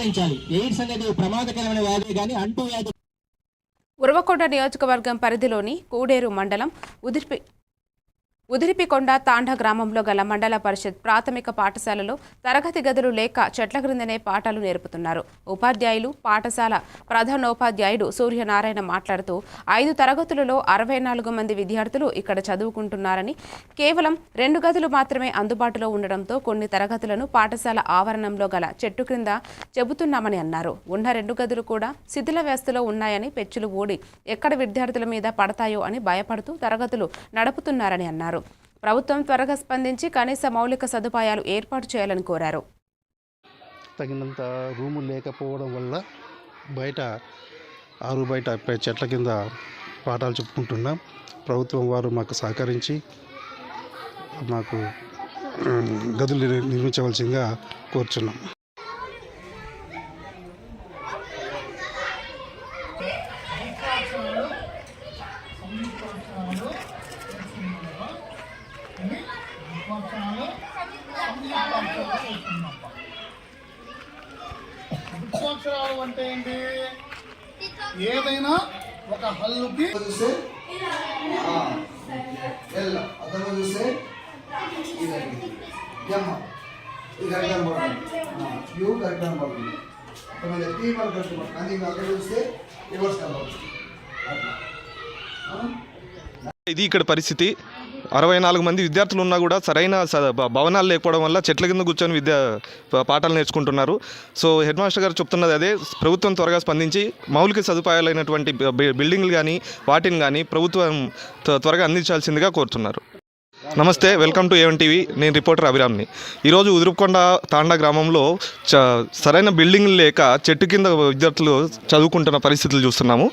నివారించాలి ఎయిడ్స్ అనేది ప్రమాదకరమైన వ్యాధి కానీ అంటూ వ్యాధి ఉరవకొండ నియోజకవర్గం పరిధిలోని కూడేరు మండలం ఉదిర్పి ఉదిరిపికొండ తాండ గ్రామంలో గల మండల పరిషత్ ప్రాథమిక పాఠశాలలో తరగతి గదులు లేక చెట్ల క్రిందనే పాఠాలు నేర్పుతున్నారు. ఉపాధ్యాయులు పాఠశాల ప్రధానోపాధ్యాయుడు సూర్యనారాయణ మాట్లాడుతూ ఐదు తరగతులలో అరవై నాలుగు మంది విద్యార్థులు ఇక్కడ చదువుకుంటున్నారని కేవలం రెండు గదులు మాత్రమే అందుబాటులో ఉండడంతో కొన్ని తరగతులను పాఠశాల ఆవరణంలో గల చెట్టు క్రింద చెబుతున్నామని అన్నారు. ఉన్న రెండు గదులు కూడా శిథిల వ్యవస్థలో ఉన్నాయని పెచ్చులు ఊడి ఎక్కడ విద్యార్థుల మీద పడతాయో అని భయపడుతూ తరగతులు నడుపుతున్నారని అన్నారు. ప్రభుత్వం త్వరగా స్పందించి కనీస మౌలిక సదుపాయాలు ఏర్పాటు చేయాలని కోరారు. తగినంత రూము లేకపోవడం వల్ల బయట ఆరు బయట చెట్ల కింద పాఠాలు చెప్పుకుంటున్నాం. ప్రభుత్వం వారు మాకు సహకరించి మాకు గదులు నిర్మించవలసిందిగా కోరుచున్నాం. సంవత్సరాలు అంటే ఏంటి? ఏదైనా ఒక హల్లుకి చూస్తే ఎల్ అతను చూస్తే ఇదండి. ఎమ్మ ఇది కరెక్ట్ కనబడుతుంది యూ కరెక్ట్ కనబడుతుంది కరెక్ట్ చూస్తే రివర్స్ కనబడుతుంది? ఇది ఇక్కడ పరిస్థితి. అరవై నాలుగు మంది విద్యార్థులు ఉన్నా కూడా సరైన స- భ- భవనాలు లేకపోవడం వల్ల చెట్ల కింద కూర్చొని విద్యా పాఠాలు నేర్చుకుంటున్నారు. సో హెడ్ మాస్టర్ గారు చెప్తున్నది అదే. ప్రభుత్వం త్వరగా స్పందించి మౌలిక సదుపాయాలైనటువంటి బిల్డింగ్లు కానీ వాటిని కానీ ప్రభుత్వం త్వ- త్వరగా అందించాల్సిందిగా కోరుతున్నారు. నమస్తే welcome to A one TV. నేను రిపోర్టర్ అభిరామ్ని. ఈరోజు ఉదురుకొండ తాండా గ్రామంలో చ సరైన బిల్డింగ్లు లేక చెట్టు కింద విద్యార్థులు చదువుకుంటున్న పరిస్థితులు చూస్తున్నాము.